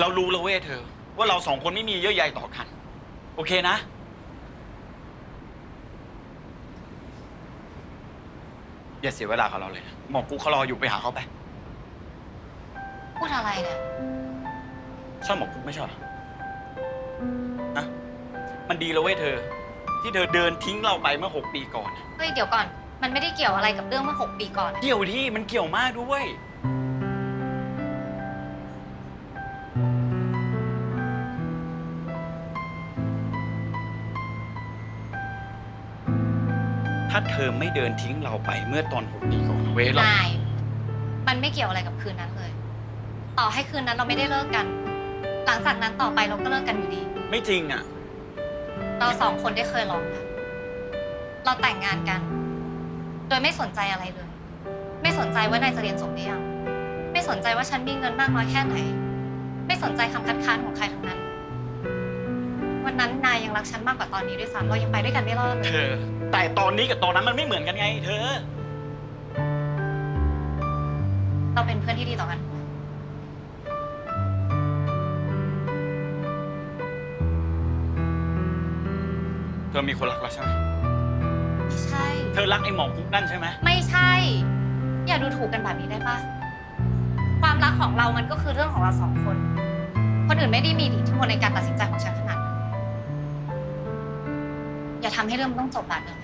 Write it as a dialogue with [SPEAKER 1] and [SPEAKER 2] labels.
[SPEAKER 1] เรารู้แล้วเว้ยเธอ ว่าเราสองคนไม่มีเยื่อใยต่อกัน โอเคนะ อย่าเสียเวลากับเราเลยนะหมอกูเขารออยู่ไปหาเขาไป
[SPEAKER 2] พูดอะไรเนี่ย
[SPEAKER 1] ชอบหมอกูไม่ชอบเหรอนะมันดีแล้วเว้ยเธอ ที่เธอเดินทิ้งเราไปเมื่อหกปีก่อนน่ะ
[SPEAKER 2] เฮ้ย เดี๋ยวก่อน มันไม่ได้เกี่ยวอะไรกับเรื่องเมื่อหกปีก่อน
[SPEAKER 1] เกี่ยวที่มันเกี่ยวมากด้วย ถ้าเธอไม่เดินทิ้งเราไปเมื่อตอนหกปีก่อนเว้ยเรา
[SPEAKER 2] นายมันไม่เกี่ยวอะไรกับคืนนั้นเลย ต่อให้คืนนั้นเราไม่ได้เลิกกัน หลังจากนั้นต่อไปเราก็เลิกกันอยู่ดี
[SPEAKER 1] ไม่จริงอะ
[SPEAKER 2] เราสองคนได้เคยลองกันเราแต่งงานกัน โดยไม่สนใจอะไรเลย ไม่สนใจว่านายจะเรียนจบหรือยัง ไม่สนใจว่าฉันมีเงินมากน้อยแค่ไหน ไม่สนใจคำคัดค้านของใครทั้งนั้น วันนั้นนายยังรักฉันมากกว่าตอนนี้ด้วยซ้ำเรายังไปด้วยกันไม่รอดเล
[SPEAKER 1] เธ
[SPEAKER 2] ย
[SPEAKER 1] อ แต่ตอนนี้กับตอนนั้นมันไม่เหมือนกันไง เธอ
[SPEAKER 2] เราเป็นเพื่อนที่ดีต่อกัน
[SPEAKER 1] เธอมีคนรักเราใช่ไหม
[SPEAKER 2] ไม่ใช่
[SPEAKER 1] เธอรักไอ้หมอกุ๊กนั่นใช่ไหม
[SPEAKER 2] ไม่ใช่ อย่าดูถูกกันแบบนี้ได้ปะ ความรักของเรามันก็คือเรื่องของเราสองคน คนอื่นไม่ได้มีอิทธิพลในการตัดสินใจของฉันขนาดนั้นอย่าทำให้เรื่องมันต้องจบแบบนี้